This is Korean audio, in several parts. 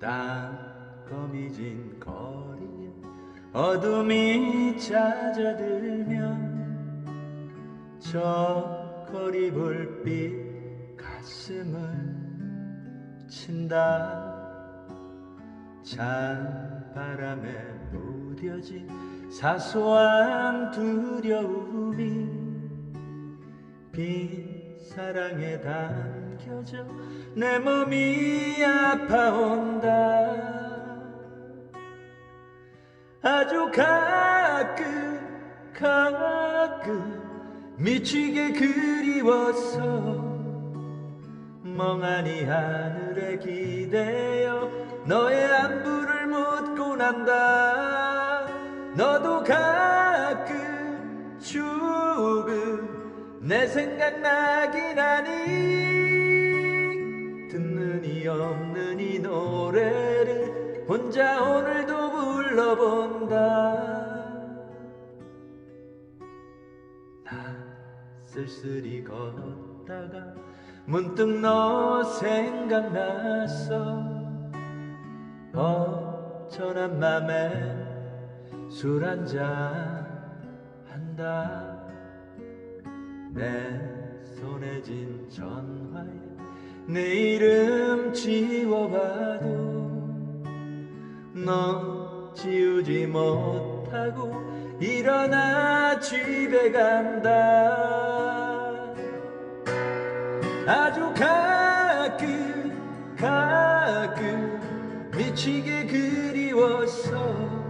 땅거미 진 거리에 어둠이 찾아들면 저 거리 불빛 가슴을 친다. 찬 바람에 무뎌진 사소한 두려움이 빈 사랑에 담겨져 내 몸이 아파온다. 아주 가끔 가끔 미치게 그리워서 멍하니 하늘에 기대어 너의 안부를 묻고 난다. 너도 가끔 조금 내 생각나긴 하니 없는 이 노래를 혼자 오늘도 불러본다. 나 쓸쓸히 걷다가 문득 너 생각났어. 어천한 맘에 술 한잔 한다. 내 손에 쥔 전화에 내 이름 지워봐도 너 지우지 못하고 일어나 집에 간다. 아주 가끔 가끔 미치게 그리워서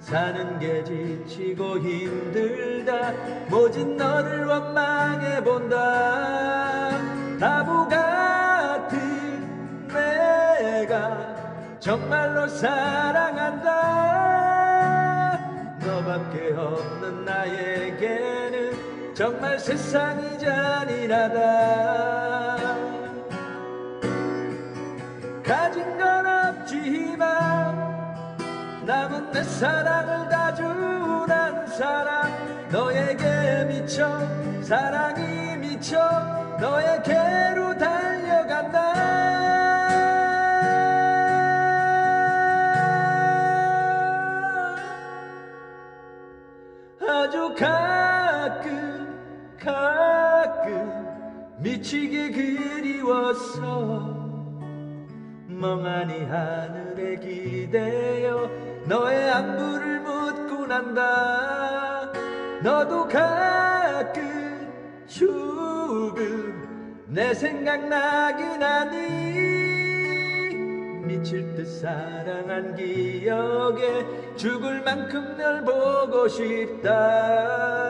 사는 게 지치고 힘들다. 모진 너를 원망해 본다 정말로 사랑한다. 너밖에 없는 나에게는 정말 세상이 잔인하다. 가진 건 없지만 남은 내 사랑을 다 주란 사람. 너에게 미쳐 사랑이 미쳐. 너에게 아주 가끔 가끔 미치게 그리워서 멍하니 하늘에 기대어 너의 안부를 묻고 난다. 너도 가끔 조금 내 생각나긴 하니 미칠 듯 사랑한 기억에 죽을 만큼 널 보고 싶다.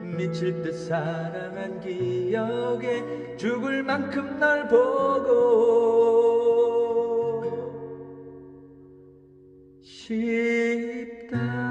미칠 듯 사랑한 기억에 죽을 만큼 널 보고 싶다